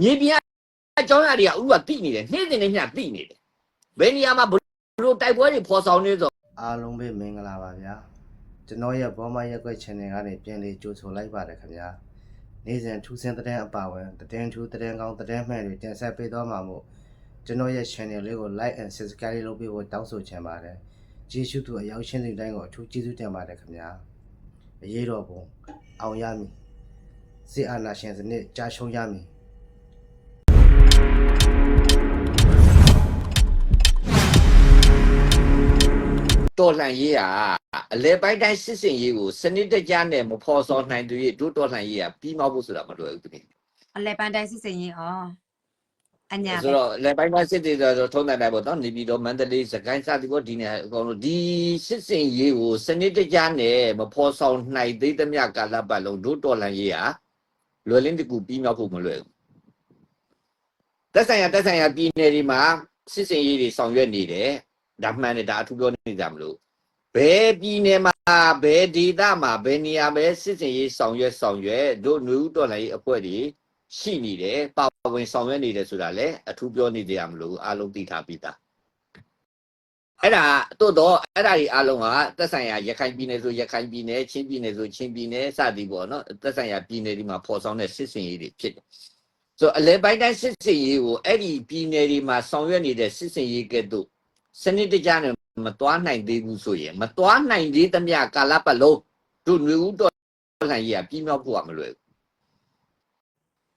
မြေပြင်အကြောင်းအရာတွေကဥပတိနေတယ်နေ့စဉ်နဲ့ညတိနေတယ်ဘယ်နေရာမှာဘလို့တိုက်ပွဲတွေဖော်ဆောင်နေဆိုအားလုံးပဲမင်္ဂလာပါဗျာကျွန်တော်ရဲ့ဘောမရက်ကွက် channel ကနေပြန်လေးကြိုဆိုလိုက်ပါတယ်ခင်ဗျာနေ့စဉ်ထူးဆန်းတဲ့အပါဝင်တဲ့ထူးတဲ့ကောင်းတဲ့မှန်တွေတင်ဆက်ပေးသွားမှာမို့ကျွန်တော်ရဲ့ channel လေးကို like and subscribe လုပ်ပေးဖို့တောင်းဆိုချင်ပါတယ်ကျေးဇူးတူအရောက်ရှင်းတဲ့တိုင်းကိုအထူးကျေးဇူးတင်ပါတယ်ခင်ဗျာအရေးတော်ပုံအောင်ရမည်စစ်အာဏာရှင်စနစ်ကြာရှုံးရမည် တော်လှန်ရေးကအလဲပိုင်းတိုင်းစစ်စင်ရေးကိုစနစ်တကျနဲ့မဖော်ဆောင်နိုင်သူရဲ့တို့တော်လှန်ရေးကပြီးမောက်ဖို့ဆိုတာမလွယ်ဘူးတကယ်အလဲပန်းတိုင်းစစ်စင်ရင်ဩအညာဆိုပဲတော့လဲပိုင်းတိုင်းစစ်တွေဆိုတော့ထုံးတယ်တိုင်းပေါ့နော်နေပြည်တော်မန္တလေးစကိုင်းစသည်ပေါ့ဒီနေရာအကုန်လုံးဒီစစ်စင်ရေးကိုစနစ်တကျနဲ့မဖော်ဆောင်နိုင်သေးသမျှကာလပတ်လုံးတို့တော်လှန်ရေးကလွယ်လင်းတကူပြီးမောက်ဖို့မလွယ်ဘူးသက်ဆိုင်ရာသက်ဆိုင်ရာပြည်နယ်တွေမှာစစ်စင်ရေးတွေဆောင်ရွက်နေတယ် ဒါမှန်တယ်ဒါအထူးပြောနေကြမလို့ဘယ်ပြည်နယ်မှာဘယ်ဒေသမှာဘယ်နေရာပဲစစ်စင်ရေးဆောင်ရွက်ဆောင်ရွက်တို့ຫນွေဦးတော်လှန်ရေးအဖွဲ့တွေရှိနေတယ်ပါဝင်ဆောင်ရွက်နေတယ်ဆိုတာလည်းအထူးပြောနေကြရမလို့အားလုံးသိထားပြီးသားအဲ့ဒါတို့တော့အဲ့ဒါဒီအားလုံးကသက်ဆိုင်ရာရခိုင်ပြည်နယ်ဆိုရခိုင်ပြည်နယ်ချင်းပြည်နယ်ဆိုချင်းပြည်နယ်စသည်ပေါ့နော်သက်ဆိုင်ရာပြည်နယ်ဒီမှာပေါ်ဆောင်တဲ့စစ်စင်ရေးတွေဖြစ်တယ်ဆိုတော့အလဲပိုင်းတိုင်းစစ်စင်ရေးကိုအဲ့ဒီပြည်နယ်ဒီမှာဆောင်ရွက်နေတဲ့စစ်စင်ရေးကဲ့သို့ စနစ်တကျနဲ့ မသွားနိုင်သေးဘူးဆိုရင်မသွားနိုင်သေးသမျှကာလပတ်လုံးတို့ຫນွေဦးတော်လှန်ရေးကပြီးမြောက်ဖို့ကမလွယ်ဘူး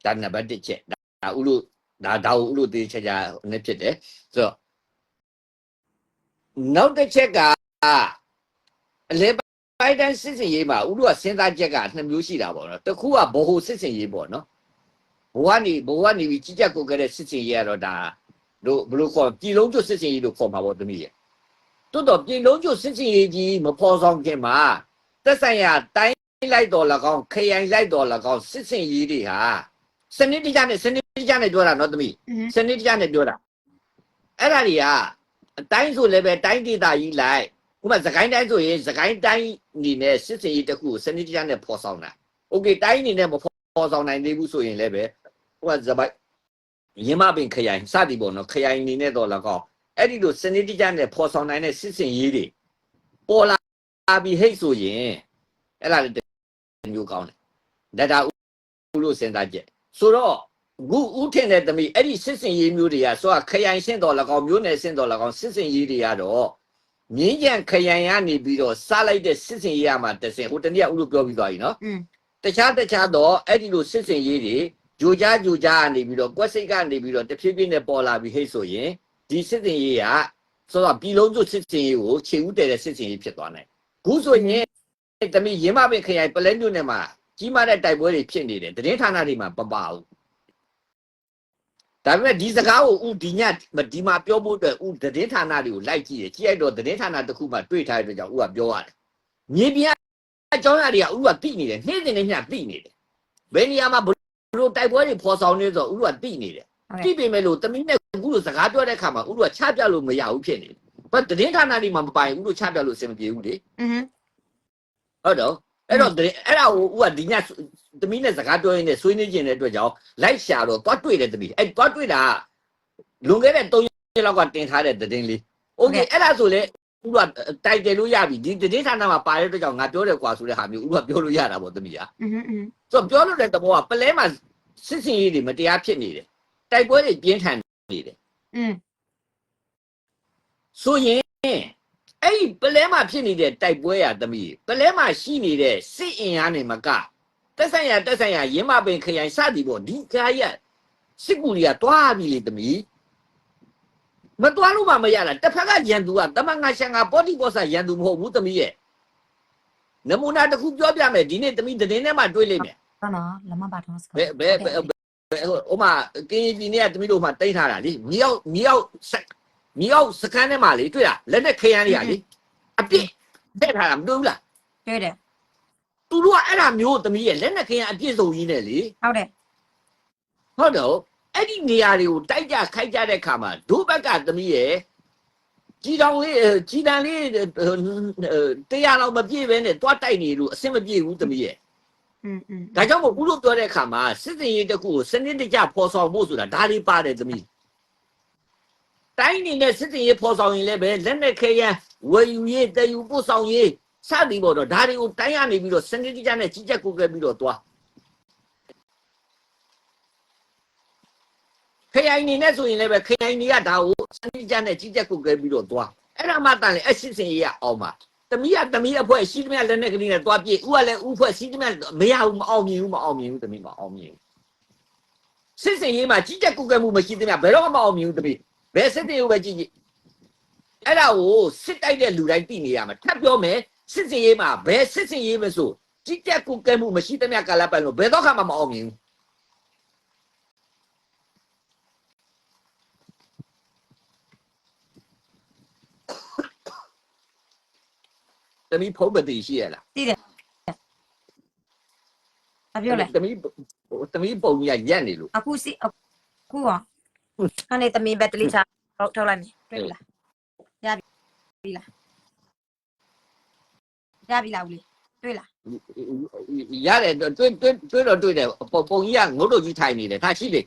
ဒါနံပါတ်1ချက်ဒါဥလို့ဒါဒါဥလို့တေးချက်ချာနဲ့ဖြစ်တယ်ဆိုတော့နောက်တစ်ချက်ကအလဲပိုင်းတိုင်းစစ်စင်ရေးမှာဥလို့ကစဉ်းစားချက်ကနှစ်မျိုးရှိတာပေါ့နော်တစ်ခုကဘ ਹੁ စစ်စင်ရေးပေါ့နော်ဘဝကနေဘဝနေပြီးကြီးကြပ်ကိုကြတဲ့စစ်စင်ရေးကတော့ဒါ တို့ဘယ်လိုခေါ်ပြည်လုံးကျွတ်စစ်စင်ရေးလို့ခေါ်မှာပေါ့သမီးရဲ့ တိုးတော့ပြည်လုံးကျစစ်စင်ရေးကြီးမဖော်ဆောင်ခင်မှာသက်ဆိုင်ရာတိုင်းလိုက်တော်၎င်းခရိုင်လိုက်တော်၎င်းစစ်စင်ရေးတွေဟာစနစ်တကျနဲ့စနစ်တကျနဲ့ပြောတာနော်သမီး อืม စနစ်တကျနဲ့ပြောတာအဲ့ဒါတွေကအတိုင်းဆိုလည်းပဲတိုင်းဒေသကြီးလိုက်ဥပမာသခိုင်းတိုင်းဆိုရင်သခိုင်းတိုင်းအနေနဲ့စစ်စင်ရေးတစ်ခုကိုစနစ်တကျနဲ့ဖော်ဆောင်တာโอเคတိုင်းအနေနဲ့မဖော်ဆောင်နိုင်သေးဘူးဆိုရင်လည်းပဲဥပမာဇပိုက် ရင်းမပင်ခရိုင်စသည်ပေါ့နော်ခရိုင်အနေနဲ့တော့၎င်းအဲ့ဒီလိုစနစ်တကျနဲ့ဖော်ဆောင်နိုင်တဲ့စစ်စင်ရေးတွေပေါ်လာပြီးဟိတ်ဆိုရင်အဲ့ဒါလည်းတစ်မျိုးကောင်းတယ်ဒါဒါဥလို့စဉ်းစားချက်ဆိုတော့ခုဥထင်တဲ့သမီးအဲ့ဒီစစ်စင်ရေးမျိုးတွေကဆိုတော့ခရိုင်ရှင်းတော်၎င်းမျိုးနယ်ရှင်းတော်၎င်းစစ်စင်ရေးတွေကတော့မြင်းကြံခရိုင်ကနေပြီးတော့စားလိုက်တဲ့စစ်စင်ရေးရမှာတစ်စင်ဟိုတနေ့ကဥလို့ပြောပြီးသွားပြီနော်อืมတခြားတခြားတော့အဲ့ဒီလိုစစ်စင်ရေးတွေ ဂျိုကြားဂျိုကြားကနေပြီးတော့ကွက်စိတ်ကနေပြီးတော့တဖြည်းဖြည်းနဲ့ပေါ်လာပြီးဟိတ်ဆိုရင်ဒီစစ်စင်ရေးကဆိုတော့ပြည်လုံးစုစစ်စင်ရေးကိုခြေဦးတည်တဲ့စစ်စင်ရေးဖြစ်သွားနိုင်ခုဆိုရင်တမီရင်းမပင်ခရိုင်ပလဲမြို့နယ်မှာကြီးမားတဲ့တိုက်ပွဲတွေဖြစ်နေတယ်တရင်ဌာနတွေမှာပပဘူးဒါပေမဲ့ဒီစကားကိုဥဒီညဒီမှာပြောဖို့အတွက်ဥတရင်ဌာနတွေကိုလိုက်ကြည့်တယ်ကြည့်လိုက်တော့တရင်ဌာနတစ်ခုမှတွေ့ထားတဲ့အတွက်ကြောင့်ဥကပြောရတယ်မြေပြင်အကြောင်းအရာတွေကဥကတိနေတယ်နေ့စဉ်နဲ့ညတိနေတယ်ဘယ်နေရာမှာဘ လို့တိုက်ပွဲတွေဖော်ဆောင်နေဆိုဥကတိနေတယ်ဟုတ်တိကဲ့ပေမဲ့လို့တမီးနဲ့အခုလိုစကားပြောတဲ့အခါမှာဥတို့ကချပြလို့မရဘူးဖြစ်နေတယ်။ဘာသတင်းဌာနတွေမှာမပိုင်ဥတို့ချပြလို့အဆင်မပြေဘူးလေอืม။ဟုတ်တော့အဲ့တော့သတင်းအဲ့ဒါကိုဥကဒီညတမီးနဲ့စကားပြောရင်းနဲ့ဆွေးနွေးကျင်တဲ့အတွက်ကြောင့်လိုက်ရှာတော့သွားတွေ့တယ်တမီး။အဲ့သွားတွေ့တာကလွန်ခဲ့တဲ့3ရက်လောက်ကတင်ထားတဲ့သတင်းလေး။ Okay အဲ့ဒါဆိုလေ ဥကတိုက်တယ်လို့ရပြီဒီသတင်းဌာနမှာပါတဲ့အတွက်ကြောင့်ငါပြောတယ်ကွာဆိုတဲ့ဟာမျိုးဥကပြောလို့ရတာပေါ့တမီးอ่ะ อืมอืม ဆိုတော့ပြောလို့တဲ့သဘောကပလဲမှာစစ်စင်ရေးတွေမတရားဖြစ်နေတယ်။တိုက်ပွဲတွေပြင်းထန်နေတယ် อืม ဆိုရင်အဲ့ဒီပလဲမှာဖြစ်နေတဲ့တိုက်ပွဲရသမီးပလဲမှာရှိနေတဲ့စစ်အင်အားနေမကတက်ဆိုင်ရတက်ဆိုင်ရရင်းမပင်ခရိုင်စသည်ပေါ့ဒီခါရစစ်ကူတွေကတွားပြီလေသမီး မတွားလို့မှမရတာတစ်ဖက်ကရန်သူကတမန်ငါရှန်ငါပေါ်တီပေါ်ဆာရန်သူမဟုတ်ဘူးသမီးရဲ့နမူနာတစ်ခုပြောပြမယ်ဒီနေ့သမီးသတင်းထဲမှာတွေ့လိမ့်မယ်တော့နော်လမပါတော့စကားဘယ်ဘယ်ဘယ်ဘယ်ဟိုမှာကင်းပြည်နေကသမီးတို့မှတိတ်ထားတာလေမြောက်မြောက်ဆက်မြောက်စကန်ထဲမှာလေတွေ့လားလက်နဲ့ခရမ်းတွေကလေအပြစ်တက်ထားတာမတွေ့ဘူးလားတွေ့တယ်သူတို့ကအဲ့ဒါမျိုးသမီးရဲ့လက်နဲ့ခရမ်းအပြစ်ဆုံးကြီးနဲ့လေဟုတ်တယ်ဟုတ်တော့ အဲ့ဒီနေရာတွေကိုတိုက်ကြခိုက်ကြတဲ့ခါမှာဒုဘက်ကသမီးရဲ့ကြီးတောင်လေးအဲကြီးတန်လေးအဲတရားတော့မပြည့်ပဲနဲ့တွားတိုက်နေလို့အဆင်မပြေဘူးသမီးရဲ့ อืมอืม ဒါကြောင့်မို့ဦးလို့ပြောတဲ့အခါမှာစစ်စင်ရေးတစ်ခုကိုစနစ်တကျဖော်ဆောင်ဖို့ဆိုတာဒါလေးပါတယ်သမီးတိုင်းနေနဲ့စစ်စင်ရေးဖော်ဆောင်ရင်လည်းပဲလက်နဲ့ခဲရန်ဝယ်ယူရေးတည်ယူပို့ဆောင်ရေးစသည်ပေါ်တော့ဒါတွေကိုတိုင်းရနေပြီးတော့စနစ်တကျနဲ့ကြီးကြပ်ကိုယ်ကဲပြီးတော့သွား ခရိုင်နေနဲ့ဆိုရင်လည်းပဲခရိုင်နေကဒါကိုစနစ်တကျနဲ့ကြီးကြပ်ကိုယ်ကဲပြီးတော့သွားအဲ့ဒါမှတန်လေအစစ်စင်ရေးရအောင်ပါတမီးကတမီးအဖွဲရှိသမျှလက်နဲ့ကလေးနဲ့သွားပြည့်ဥကလည်းဥဖွဲရှိသမျှမရဘူးမအောင်မြင်ဘူးမအောင်မြင်ဘူးတမီးမအောင်မြင်ဘူးစစ်စင်ရေးမှာကြီးကြပ်ကိုယ်ကဲမှုမရှိသမျှဘယ်တော့မှမအောင်မြင်ဘူးတမီးဘယ်စစ်စင်ရေးကိုပဲကြည့်ကြည့်အဲ့ဒါကိုစစ်တိုက်တဲ့လူတိုင်းသိနေရမှာထပ်ပြောမယ်စစ်စင်ရေးမှာဘယ်စစ်စင်ရေးမဆိုကြီးကြပ်ကိုယ်ကဲမှုမရှိသမျှကာလပတ်လို့ဘယ်တော့မှမအောင်မြင်ဘူး တမီးဖုံးပတိရှိရလားဘာပြောလဲတမီးတမီးပုံကြီးကရက်နေလို့အခုစီအခုရောအနေသမီးဘက်တလီချထုတ်ထုတ်လိုက်မယ်တွေ့ပြီလားရပြီလားရပြီလားဦးလေးတွေ့လားရတယ်တွေ့တွေ့တွေ့တော့တွေ့တယ်ပုံပုံကြီးကငုတ်တို့ကြီးထိုင်နေတယ်ဒါရှိလေ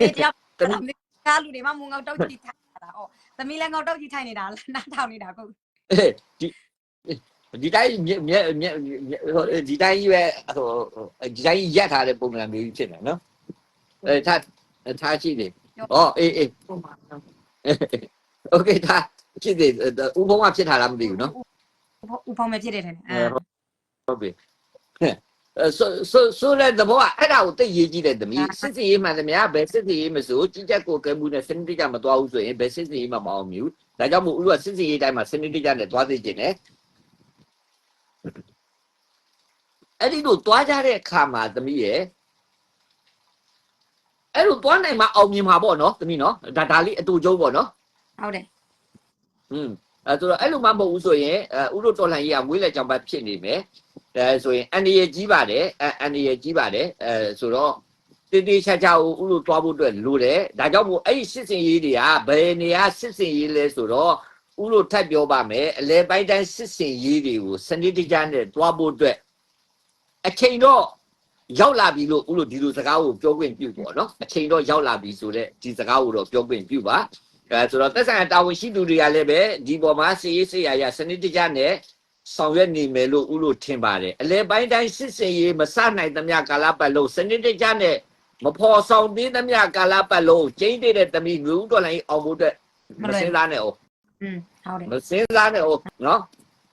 အေးတယောက်တမီးကားလူတွေမှမုံငေါက်တောက်ကြီးထိုင်နေတာဩသမီးလည်းငေါက်တောက်ကြီးထိုင်နေတာနားထောင်နေတာကိုဒီ ဒီတိုင်းမြက်မြက်မြက်ဒီတိုင်းကြီးပဲဟိုဒီတိုင်းကြီးရက်ထားတဲ့ပုံစံမျိုးကြီးဖြစ်နေနော်အဲထားထားရှိတယ်ဩအေးအေးโอเคထားဖြစ်တယ်ဥပုံကဖြစ်ထားလားမသိဘူးနော် ဦးဖောင်းမဲ့ဖြစ်တယ်တဲ့အဲ ဟုတ်ပြီဆိုဆိုဆိုတဲ့သဘောကအဲ့ဒါကိုသိရေးကြည့်တဲ့သမီးစစ်စီရေးမှန်သမျှဘယ်စစ်စီရေးမဆိုကြီးကြက်ကိုကဲမှုနဲ့စနစ်တကျမသွားဘူးဆိုရင်ဘယ်စစ်စီရေးမှမအောင်မြူဒါကြောင့်မို့ဦးကစစ်စီရေးတိုင်းမှာစနစ်တကျနဲ့သွားသိကျင်တယ် အဲ့ဒီလိုသွားကြတဲ့အခါမှာသမီးရဲ့အဲ့လိုသွားနိုင်မှအောင်မြင်မှာပေါ့နော်သမီးနော်ဒါဒါလေးအတူကျုံးပေါ့နော်ဟုတ်တယ်อืมအဲဆိုတော့အဲ့လိုမှမဟုတ်ဘူးဆိုရင်အဲဥတို့တော်လှန်ရေးကမွေးလက်ကြောင်ပတ်ဖြစ်နေမယ်အဲဆိုရင်အန်ဒီရကြီးပါတယ်အဲအန်ဒီရကြီးပါတယ်အဲဆိုတော့တေးသေးချာချာကိုဥတို့တွားဖို့အတွက်လိုတယ်ဒါကြောင့်မို့အဲ့ဒီစစ်စင်ရေးတွေကဘယ်နေရာစစ်စင်ရေးလဲဆိုတော့ ဥတို့ထပ်ပြောပါမယ်အလဲပိုင်းတိုင်းစစ်စင်ရေးတွေကိုစနစ်တကျနဲ့တွားဖို့အတွက်အချိန်တော့ရောက်လာပြီလို့ဥတို့ဒီလိုစကားကိုပြောခွင့်ပြုပေါ့နော်အချိန်တော့ရောက်လာပြီဆိုတော့ဒီစကားကိုတော့ပြောခွင့်ပြုပါအဲဆိုတော့သက်ဆိုင်ရာတာဝန်ရှိသူတွေကလည်းပဲဒီပေါ်မှာစီရေးစေရရစနစ်တကျနဲ့ဆောင်ရွက်နေမယ်လို့ဥလို့ထင်ပါတယ်အလဲပိုင်းတိုင်းစစ်စင်ရေးမစနိုင်သမျှကာလပတ်လုံးစနစ်တကျနဲ့မဖော်ဆောင်သေးသမျှကာလပတ်လုံးကျင်းတဲ့တမီမျိုးတော်လိုင်းအောင်ဖို့အတွက်မစင်းစားနဲ့哦 อืมဟုတ်တယ် မစင်းစားနဲ့哦နော်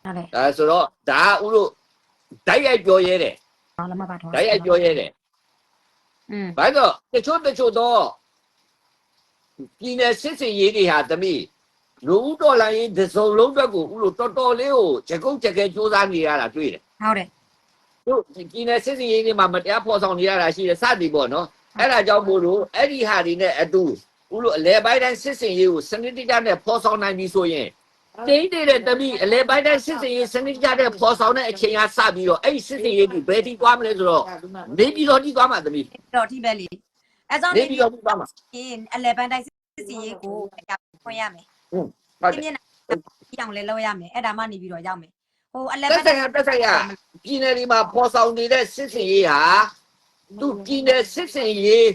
ဟုတ်တယ် အဲဆိုတော့ဒါဥလို့ဓာတ်ရိုက်ပြောရဲတယ် ဟောလမပါတော့ ဓာတ်ရိုက်ပြောရဲတယ် อืม ဘာလို့တချို့တချို့တော့ပြည်နယ်စစ်စင်ရေးတွေဟာတမိလူဦးတော်လိုင်းရေးတစ်စုံလုံးအတွက်ကိုဥလို့တော်တော်လေးကိုချက်ကုတ်ချက်ကဲစူးစမ်းနေရတာတွေ့တယ် ဟုတ်တယ် တို့ပြည်နယ်စစ်စင်ရေးတွေမှာမတရားဖော်ဆောင်နေရတာရှိတယ်စသည်ပေါ့နော်အဲ့ဒါကြောင့်မို့လို့အဲ့ဒီဟာတွေနဲ့အတူ ဥလို့အလဲပိုင်းတိုင်းစစ်စင်ရေးကိုစနစ်တကျနဲ့ဖော်ဆောင်နိုင်ပြီဆိုရင်တင်းတဲ့တမိအလဲပိုင်းတိုင်းစစ်စင်ရေးစနစ်တကျနဲ့ဖော်ဆောင်တဲ့အချိန်ကစပြီးတော့အဲ့ဒီစစ်စင်ရေးတွေဘယ်ထိသွားမလဲဆိုတော့နေပြည်တော်ထိသွားမှာတမိတော့ဒီပဲလေအဲကြောင့်နေနေပြည်ပြီးတော်ထိသွားမှာရင်အလဲပန်းတိုင်းစစ်စီရေးကိုဖွင့်ရမယ်ဟုတ်တယ်မျက်နှာပြအောင်လဲလောက်ရမယ်အဲ့ဒါမှနေပြီးတော့ရောက်မယ်ဟိုအလဲတက်ပန်းဆိုင်ရာတက်ဆိုင်ရာပြည်နယ်ဒီမှာပေါ်ဆောင်နေတဲ့စစ်စင်ရေးဟာသူပြည်နယ်စစ်စင်ရေး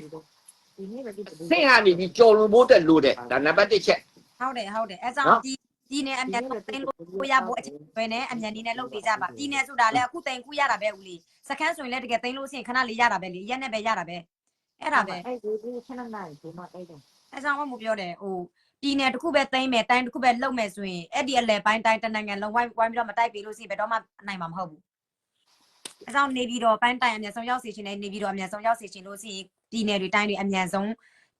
ဆင်ဟာနေပြီးကြော်လွန်ဖို့တက်လို့တဲ့ဒါနံပါတ်1ချက်ဟုတ်တယ်ဟုတ်တယ်အဲကြောင့်ဒီဒီနယ်အမြန်ဆုံးတင်လို့ရဖို့အချိန်ပဲနဲ့အမြန်ဒီနယ်လုပ်ပေးကြပါဒီနယ်ဆိုတာလဲအခုတင်ကူရတာပဲဦးလေးစကန်းဆိုရင်လည်းတကယ်တင်လို့ရှိရင်ခဏလေးရတာပဲလေရက်နဲ့ပဲရတာပဲအဲ့ဒါပဲအဲ့ဒီဒီခဏနိုင်ဒီမှာအဲ့ဒါအဲကြောင့်မပြောတယ်ဟိုဒီနယ်တစ်ခုပဲသိမ့်မယ်တိုင်းတစ်ခုပဲလုပ်မယ်ဆိုရင်အဲ့ဒီအလဲပိုင်းတိုင်းတနိုင်ငံလုံးဝိုင်းဝိုင်းပြီးတော့မတိုက်ပေးလို့ရှိရင်ဘယ်တော့မှနိုင်မှာမဟုတ်ဘူးအဲကြောင့်နေပြီးတော့ပိုင်းတိုင်းအမြန်ဆုံးရောက်စီခြင်းနဲ့နေပြီးတော့အမြန်ဆုံးရောက်စီခြင်းလို့ရှိရင် ဒီနယ်တွေတိုင်းတွေအမြန်ဆုံး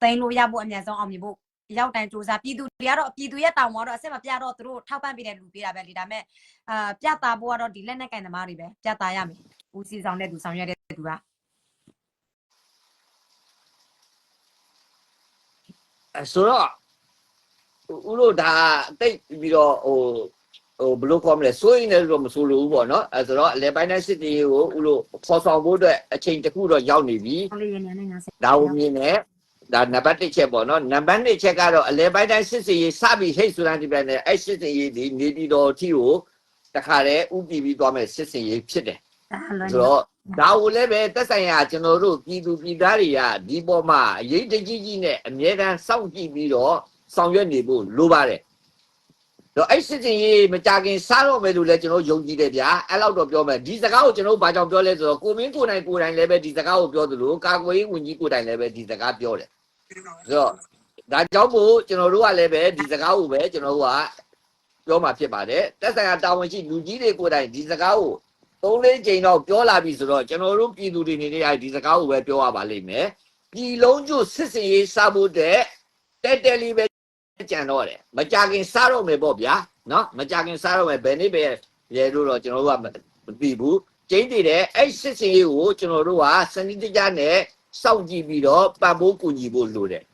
သိမ်းလို့ရဖို့အမြန်ဆုံးအောင်မြင်ဖို့ရောက်တိုင်းစူးစမ်းပြည်သူတွေကတော့ပြည်သူရဲ့တောင်းပေါ်တော့အစစ်မပြတော့သူတို့ထောက်ပံ့ပေးတဲ့လူပေးတာပဲလေဒါပေမဲ့အာပြတာဖို့ကတော့ဒီလက်နဲ့ကင်သမားတွေပဲပြတာရမယ်ဦးစီဆောင်တဲ့သူဆောင်ရွက်တဲ့သူကအဲဆိုတော့ဦးလို့ဒါတိတ်ပြီးတော့ဟို ဟိုဘယ်လိုခေါ်မလဲစိုးရင်လည်းတော့မဆိုလို့ဘူးပေါ့နော်အဲဆိုတော့အလဲပိုင်းတိုင်းစစ်တီရေးကိုဦးလို့ဖော်ဆောင်ဖို့အတွက်အချိန်တစ်ခုတော့ရောက်နေပြီဟောလေးရနေနေငါစဒါကိုမြင်တယ်ဒါနံပါတ်1ချက်ပေါ့နော်နံပါတ်2ချက်ကတော့အလဲပိုင်းတိုင်းစစ်စင်ရေးစပြီးဟိတ်ဆိုတဲ့ဒီပြန်နဲ့အဲ့စစ်စင်ရေးဒီနေပြည်တော်အထိကိုတခါတည်းဥပီပြီးသွားမယ်စစ်စင်ရေးဖြစ်တယ်ဒါလွန်ဆိုတော့ဒါကိုလည်းပဲတက်ဆိုင်ရာကျွန်တော်တို့ပြည်သူပြည်သားတွေကဒီပေါ်မှာအရေးတကြီးကြီးနဲ့အမြဲတမ်းစောင့်ကြည့်ပြီးတော့ဆောင်ရွက်နေဖို့လိုပါတယ် တော့အဲ့စစ်စင်ရေးမကြခင်စားတော့မယ်လို့လည်းကျွန်တော်ယုံကြည်တယ်ဗျာအဲ့လောက်တော့ပြောမယ်ဒီစကားကိုကျွန်တော်ဘာကြောင့်ပြောလဲဆိုတော့ကိုမင်းကိုနိုင်ကိုနိုင်လည်းပဲဒီစကားကိုပြောသလိုကာကွယ်ရေးဝန်ကြီးကိုနိုင်လည်းပဲဒီစကားပြောတယ်ဆိုတော့ဒါကြောင့်မို့ကျွန်တော်တို့ကလည်းပဲဒီစကားကိုပဲကျွန်တော်တို့ကပြောမှာဖြစ်ပါတယ်တက်ဆိုင်ရာတာဝန်ရှိလူကြီးတွေကိုတိုင်ဒီစကားကိုသုံးလေးချိန်တော့ပြောလာပြီဆိုတော့ကျွန်တော်တို့ပြည်သူတွေနေနေရဒီစကားကိုပဲပြောရပါလိမ့်မယ်ပြည်လုံးကျွစစ်စင်ရေးစားဖို့တဲ့တက်တက်လေးပဲ ကြံတော့တယ်မကြခင်စားတော့မယ်ပေါ့ဗျာနော်မကြခင်စားတော့မယ်ဘယ်နေ့ပဲရဲလို့တော့ကျွန်တော်တို့ကမသိဘူးကျင်းတည်တဲ့အဲ့စစ်စင်ရေးကိုကျွန်တော်တို့ကစနစ်တကျနဲ့စောင့်ကြည့်ပြီးတော့ပံ့ပိုးကူညီဖို့လိုတယ်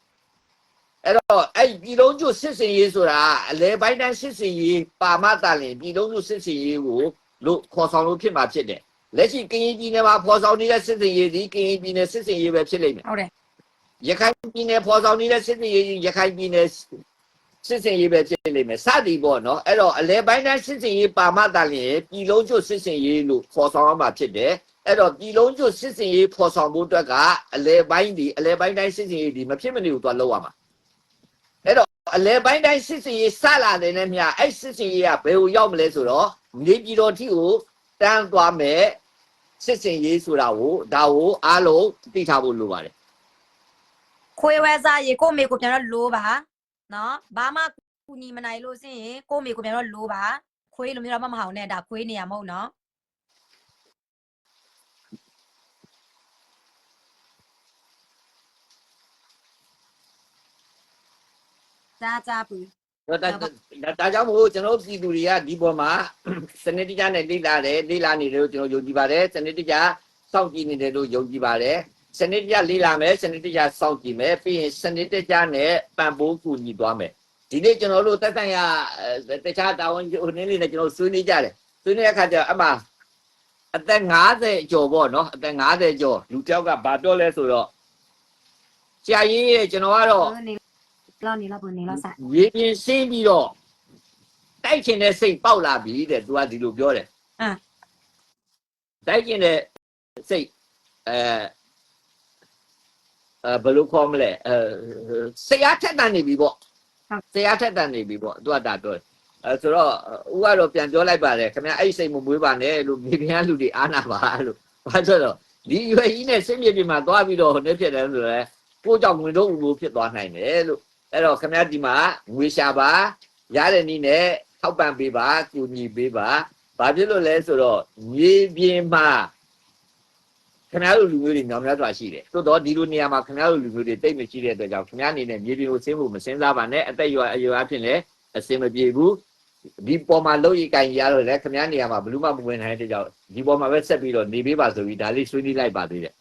အဲ့တော့အဲ့ပြည်လုံးကျွစစ်စင်ရေးဆိုတာအလဲပိုင်းတိုင်းစစ်စင်ရေးပါမတာလင်ပြည်လုံးကျွစစ်စင်ရေးကိုလို့ခေါ်ဆောင်လို့ဖြစ်မှာဖြစ်တယ်လက်ရှိကရင်ပြည်နယ်မှာဖော်ဆောင်နေတဲ့စစ်စင်ရေးဒီကရင်ပြည်နယ်စစ်စင်ရေးပဲဖြစ်လိမ့်မယ်ဟုတ်တယ်ရခိုင်ပြည်နယ်ဖော်ဆောင်နေတဲ့စစ်စင်ရေးရခိုင်ပြည်နယ် စစ်စင်ရေးပဲဖြစ်လိမ့်မယ်စသည်ပေါ့နော်အဲ့တော့အလဲပိုင်းတိုင်းစစ်စင်ရေးပါမတာလျင်ပြည်လုံးကျွတ်စစ်စင်ရေးလို့ခေါ်ဆောင်ရမှာဖြစ်တယ်အဲ့တော့ပြည်လုံးကျွတ်စစ်စင်ရေးဖော်ဆောင်ဖို့အတွက်ကအလဲပိုင်းဒီအလဲပိုင်းတိုင်းစစ်စင်ရေးဒီမဖြစ်မနေဘူးသွားလောက်ရမှာအဲ့တော့အလဲပိုင်းတိုင်းစစ်စင်ရေးစလာတဲ့နဲ့မြအဲ့စစ်စင်ရေးကဘယ်ကိုရောက်မလဲဆိုတော့နေပြည်တော်ထိကိုတန်းသွားမယ်စစ်စင်ရေးဆိုတာကိုဒါကိုအားလုံးသိထားဖို့လိုပါတယ်ခွေးဝဲစားရေကိုမေကိုပြန်တော့လိုပါ နော်ဘာမှကူညီမနိုင်လို့စင်ရင်ကိုမေကိုပြန်တော့လိုပါခွေးလိုမျိုးတော့မမဟောင်းနဲ့ဒါခွေးနေရမဟုတ်နော်စားစားဘူးဒါဒါဒါဒါကြောင့်မို့ကျွန်တော်တို့ပြည်သူတွေကဒီပေါ်မှာစနစ်တကျနဲ့လေ့လာတယ်လေ့လာနေတယ်လို့ကျွန်တော်ယုံကြည်ပါတယ်စနစ်တကျစောင့်ကြည့်နေတယ်လို့ယုံကြည်ပါတယ် စနစ်တကျလေ့လာမယ်စနစ်တကျစောင့်ကြည့်မယ်ပြီးရင်စနစ်တကျနဲ့ပံ့ပိုးကူညီသွားမယ်ဒီနေ့ကျွန်တော်တို့တက်ဆိုင်ရအဲတခြားတာဝန်ဟိုနည်းလေးနဲ့ကျွန်တော်ဆွေးနွေးကြတယ်ဆွေးနွေးတဲ့အခါကျတော့အမှအသက်50ကျော်ပေါ့နော်အသက်50ကျော်လူတစ်ယောက်ကဘာပြောလဲဆိုတော့ဆရာကြီးရဲ့ကျွန်တော်ကတော့နေလောက်နေလောက်ပုံနေလောက်စားရေပြင်ဆင်းပြီးတော့တိုက်ချင်တဲ့စိတ်ပေါက်လာပြီတဲ့သူကဒီလိုပြောတယ်အင်းတိုက်ချင်တဲ့စိတ်အဲအဲ ဘယ်လိုခေါ်မလဲအဲဆရာထက်တန်နေပြီပေါ့ဆရာထက်တန်နေပြီပေါ့သူကဒါပြောတယ်အဲဆိုတော့ဦးကတော့ပြန်ပြောလိုက်ပါတယ်ခင်ဗျအဲ့ဒီစိတ်မမွေးပါနဲ့လို့မြေပြင်ကလူတွေအားနာပါလို့ဘာဆိုတော့ဒီရွယ်ကြီးနဲ့စိတ်မြေပြင်မှာသွားပြီးတော့ဟိုနေ့ဖြစ်တယ်ဆိုတော့ကိုကြောင့်ဝင်တော့ဦးလို့ဖြစ်သွားနိုင်တယ်လို့အဲ့တော့ခင်ဗျားဒီမှာငွေရှာပါရတဲ့နည်းနဲ့ထောက်ပံ့ပေးပါကူညီပေးပါဘာဖြစ်လို့လဲဆိုတော့မြေပြင်မှာ ခင်ဗျားတို့လူမျိုးတွေညောင်များစွာရှိတယ်သို့တော့ဒီလိုနေရာမှာခင်ဗျားတို့လူမျိုးတွေတိတ်မရှိတဲ့အတွက်ကြောင့်ခင်ဗျားအနေနဲ့မြေပြင်ကိုဆင်းဖို့မစင်းစားပါနဲ့အသက်အရွယ်အရွယ်အဖြစ်လည်းအစင်မပြေဘူးဒီပေါ်မှာလုပ်ရည်ကင်ရတော့လေခင်ဗျားနေရာမှာဘလူးမမဝင်နိုင်တဲ့ကြောင့်ဒီပေါ်မှာပဲဆက်ပြီးတော့နေပေးပါဆိုပြီးဒါလေးဆွေးနွေးလိုက်ပါသေးတယ်